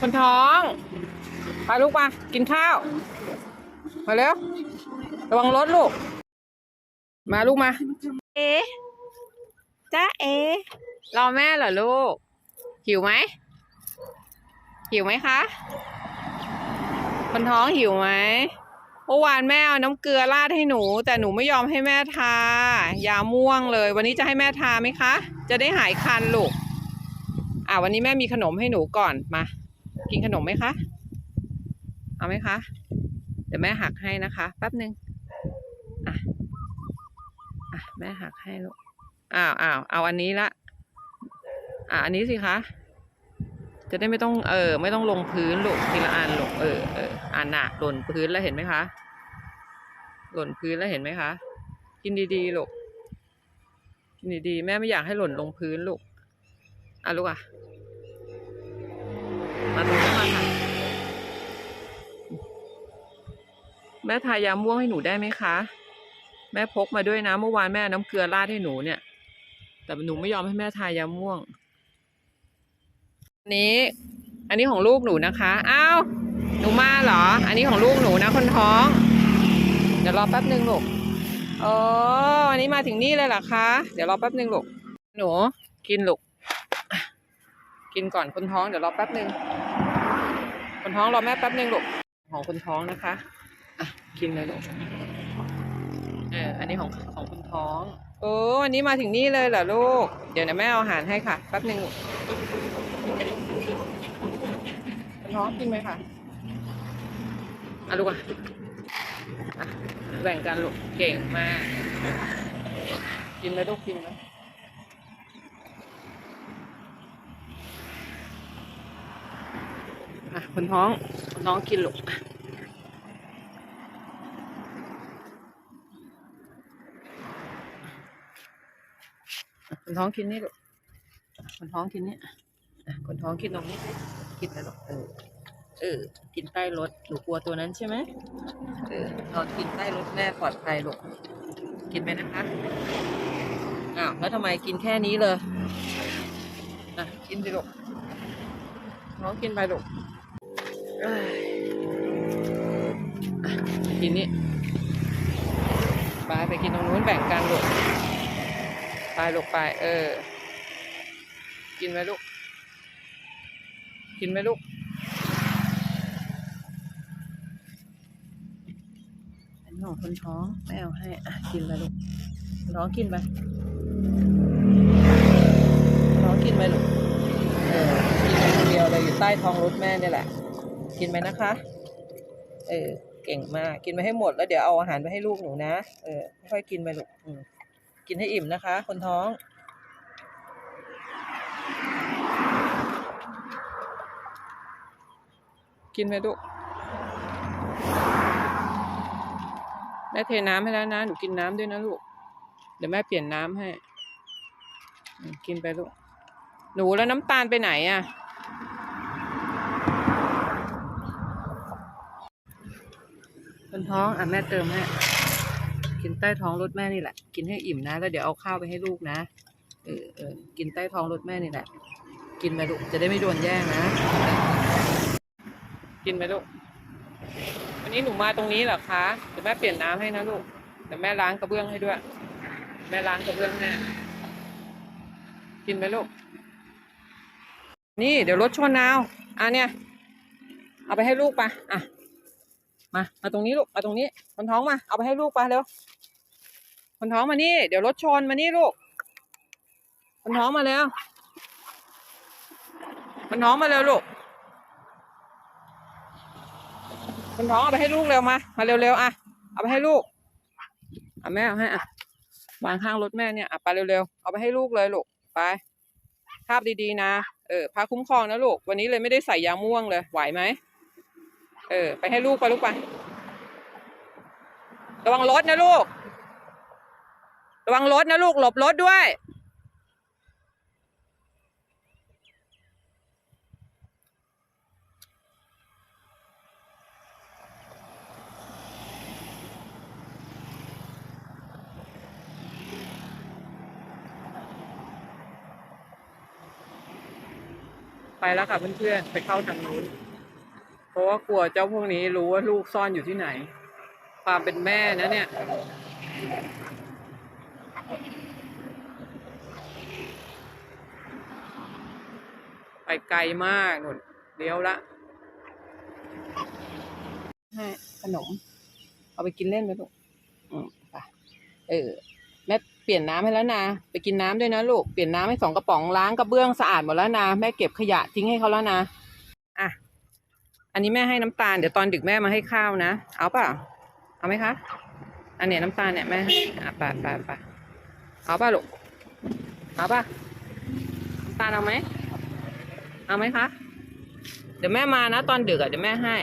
คนท้อง ไปลูกมากินข้าว มาเร็ว ระวังรถลูก มาลูกมา เอ๊ะจ้าเอ๊ะรอแม่เหรอลูก หิวไหม หิวไหมคะ คนท้องหิวไหมเมื่อวานแม่เอาน้ำเกลือราดให้หนู แต่หนูไม่ยอมให้แม่ทา ยาม่วงเลย วันนี้จะให้แม่ทาไหมคะ จะได้หายคันลูก อ่าวันนี้แม่มีขนมให้หนูก่อนมา กินขนมไหมคะ เอาไหมคะ เดี๋ยวแม่หักให้นะคะแป๊บหนึ่งอะอะแม่หักให้ลูกอ้าวอ้าวเอาอันนี้ละอะอันนี้สิคะจะได้ไม่ต้องเออไม่ต้องลงพื้นลูกทีละอันลูกเออเอออ่านหนักหล่นพื้นแล้วเห็นไหมคะ หล่นพื้นแล้วเห็นไหมคะ กินดีๆลูกกินดีๆแม่ไม่อยากให้หล่นลงพื้นลูกอะลูกอะ ม่ทายาม่วงให้หนูได้ไหมคะ แม่พกมาด้วยนะ เมื่อวานแม่น้ำเกลือราดให้หนูเนี่ย แต่หนูไม่ยอมให้แม่ทายาม่วงอันนี้ อันนี้ของลูกหนูนะคะอ้าวหนูมาเหรอ อันนี้ของลูกหนูนะคนท้อง เดี๋ยวรอแป๊บหนึ่งลูกอ๋ออันนี้มาถึงนี่เลยเหรอคะ เดี๋ยวรอแป๊บหนึ่งลูกหนูกินลูกกินก่อนคนท้องเดี๋ยวรอแป๊บหนึ่งคนท้องรอแม่แป๊บหนึ่งลูกของคนท้องนะคะ กินเลยลูกเอออันนี้ของของคนท้องโอ้วันนี้มาถึงนี่เลยเหรอลูก เดี๋ยวนะแม่เอาอาหารให้ค่ะแป๊บหนึ่งลูกคนท้องกินไหมคะอะลูกอะอะแบ่งกันลูกเก่งมาก กินไหมลูกกินไหมอะคนท้องคนท้องกินลูกอะอะ คนท้องกินนี่ลูกคนท้องกินนี่คนท้องกินตรงนี้กินไปลูกเออเออ กินใต้รถหนูกลัวตัวนั้นใช่ไหมเออนอนกินใต้รถแม่ปลอดภัยลูกกินไปนะคะอ้าวแล้วทำไมกินแค่นี้เลยอะกินสิลูกน้องกินไปลูกเอ้ยกินนี่ไปไปกินตรงนู้นแบ่งกันลูก ไปลูกไป เออ กินไหมลูก กินไหมลูก อันนี้ของคนท้องไม่เอาให้ อะ กินไปลูกน้องกินไปคนท้องกินไปลูก เออ กินไปคนเดียวเลยอยู่ใต้ท้องรถแม่เนี่ยแหละ กินไปนะคะ เออ เก่งมาก กินไปให้หมดแล้วเดี๋ยวเอาอาหารไปให้ลูกหนูนะ เออ ค่อยกินไปลูก อืม กินให้อิ่มนะคะ คนท้อง กินไปลูกแม่เทน้ำให้แล้วนะหนูกินน้ำด้วยนะลูก เดี๋ยวแม่เปลี่ยนน้ำให้ กินไปลูก หนูแล้วน้ำตาลไปไหนอะคนท้องอะแม่เติมให้ กินใต้ท้องรถแม่นี่แหละ กินให้อิ่มนะ แล้วเดี๋ยวเอาข้าวไปให้ลูกนะ เออเออกินใต้ท้องรถแม่นี่แหละ กินไปลูก จะได้ไม่โดนแย่งนะ กินไปลูก วันนี้หนูมาตรงนี้เหรอคะ เดี๋ยวแม่เปลี่ยนน้ำให้นะลูก เดี๋ยวแม่ล้างกระเบื้องให้ด้วย แม่ล้างกระเบื้องแน่กินไปลูก นี่เดี๋ยวรถชนเอาอะเนี่ย เอาไปให้ลูกไปอะ มา มาตรงนี้ลูก มาตรงนี้ คนท้องมา เอาไปให้ลูกไปเร็ว คนท้องมานี่ เดี๋ยวรถชนมานี่ลูก คนท้องมาเร็ว คนท้องมาเร็วลูก คนท้องเอาไปให้ลูกเร็วมา มาเร็วๆอะ เอาไปให้ลูกอะแม่เอาให้อะ วางข้างรถแม่เนี่ยอะไปเร็วๆ เอาไปให้ลูกเลยลูก ไปภาพดีๆนะ เออพาคุ้มครองนะลูก วันนี้เลยไม่ได้ใส่ยาม่วงเลย ไหวไหม เออ ไปให้ลูกไปลูกไประวังรถนะลูก ระวังรถนะลูก หลบรถด้วย ไปแล้วค่ะเพื่อนๆ ไปเข้าทางนู้น เพราะว่ากลัวเจ้าพวกนี้รู้ว่าลูกซ่อนอยู่ที่ไหน ความเป็นแม่นะเนี่ย ไปไกลมากหนุนเลี้ยวละให้ขนม เอาไปกินเล่นไปลูกอืมไปเออแม่เปลี่ยนน้ำให้แล้วนะ ไปกินน้ำด้วยนะลูก เปลี่ยนน้ำให้สองกระป๋องล้างกระเบื้องสะอาดหมดแล้วนะ แม่เก็บขยะทิ้งให้เขาแล้วนะ อะ อันนี้แม่ให้น้ำตาลเดี๋ยวตอนดึกแม่มาให้ข้าวนะ เอาเปล่าเอาไหมคะ อันเนี้ยน้ำตาลเนี่ยแม่ให้อะไปไปไปเอาป่ะลูกเอาป่ะน้ำตาลเอาไหมเอาไหมคะ เดี๋ยวแม่มานะ ตอนดึกอะเดี๋ยวแม่ให้